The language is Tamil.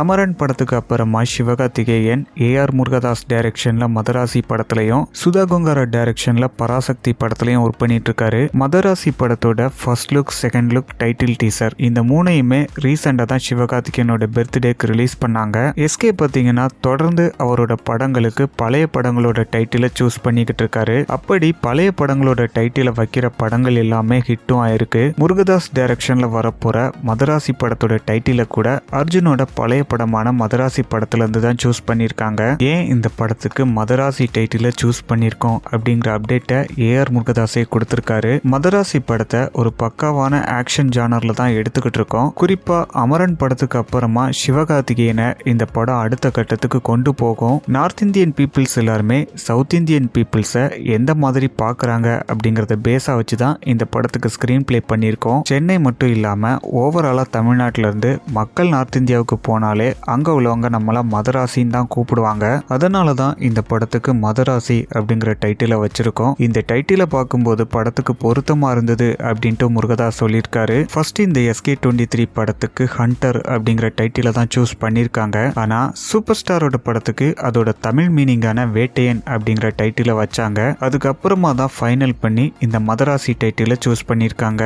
அமரன் படத்துக்கு அப்புறமா சிவகார்த்திகேயன் ஏஆர் முருகதாஸ் டைரக்ஷன்ல மதராசி படத்துலையும் சுதா கொங்காரா டைரக்ஷன்ல பராசக்தி படத்துலையும் ஒர்க் பண்ணிட்டு இருக்காரு மதராசி படத்தோட first look second look title teaser இந்த மூணையுமே ரீசெண்டாக தான் சிவகார்த்திகேயனோட பர்த்டேக்கு ரிலீஸ் பண்ணாங்க. எஸ்கே பார்த்தீங்கன்னா தொடர்ந்து அவரோட படங்களுக்கு பழைய படங்களோட டைட்டிலை சூஸ் பண்ணிக்கிட்டு இருக்காரு. அப்படி பழைய படங்களோட டைட்டிலை வைக்கிற படங்கள் எல்லாமே ஹிட்டும் ஆயிருக்கு. முருகதாஸ் டைரக்ஷன்ல வரப்போற மதராசி படத்தோட டைட்டிலை கூட அர்ஜுனோட பழைய படமான மதராசி படத்துலேருந்து தான் சூஸ் பண்ணியிருக்காங்க. ஏன் இந்த படத்துக்கு மதராசி டைட்டிலை சூஸ் பண்ணியிருக்கோம் அப்படிங்கிற அப்டேட்டை ஏஆர் முருகதாசே கொடுத்துருக்காரு. மதராசி படத்தை ஒரு பக்காவான ஆக்ஷன் ஜானரில் தான் எடுத்துக்கிட்டு இருக்கோம். குறிப்பாக அமரன் படத்துக்கு அப்புறமா சிவகார்த்திகேயனை இந்த படம் அடுத்த கட்டத்துக்கு கொண்டு போகும். நார்த் இந்தியன் பீப்புள்ஸ் எல்லாருமே சவுத் இந்தியன் பீப்புள்ஸை எந்த மாதிரி பார்க்குறாங்க அப்படிங்கிறத பேஸாக வச்சு தான் இந்த படத்துக்கு ஸ்க்ரீன் ப்ளே பண்ணியிருக்கோம். சென்னை மட்டும் இல்லாமல் ஓவராலாக தமிழ்நாட்டிலேருந்து மக்கள் நார்த் இந்தியாவுக்கு சொன்னாலே அங்கே உள்ளவங்க நம்மளை மதராசின்னு தான் கூப்பிடுவாங்க. அதனால தான் இந்த படத்துக்கு மதராசி அப்படிங்கிற டைட்டிலை வச்சிருக்கோம். இந்த டைட்டிலை பார்க்கும்போது படத்துக்கு பொருத்தமாக இருந்தது அப்படின்ட்டு முருகதாஸ் சொல்லியிருக்காரு. ஃபர்ஸ்ட் இந்த எஸ்கே டுவெண்ட்டி த்ரீ படத்துக்கு ஹண்டர் அப்படிங்கிற டைட்டிலை தான் சூஸ் பண்ணியிருக்காங்க. ஆனால் சூப்பர் ஸ்டாரோட படத்துக்கு அதோட தமிழ் மீனிங்கான வேட்டையன் அப்படிங்கிற டைட்டிலை வச்சாங்க. அதுக்கப்புறமா தான் ஃபைனல் பண்ணி இந்த மதராசி டைட்டிலை சூஸ் பண்ணியிருக்காங்க.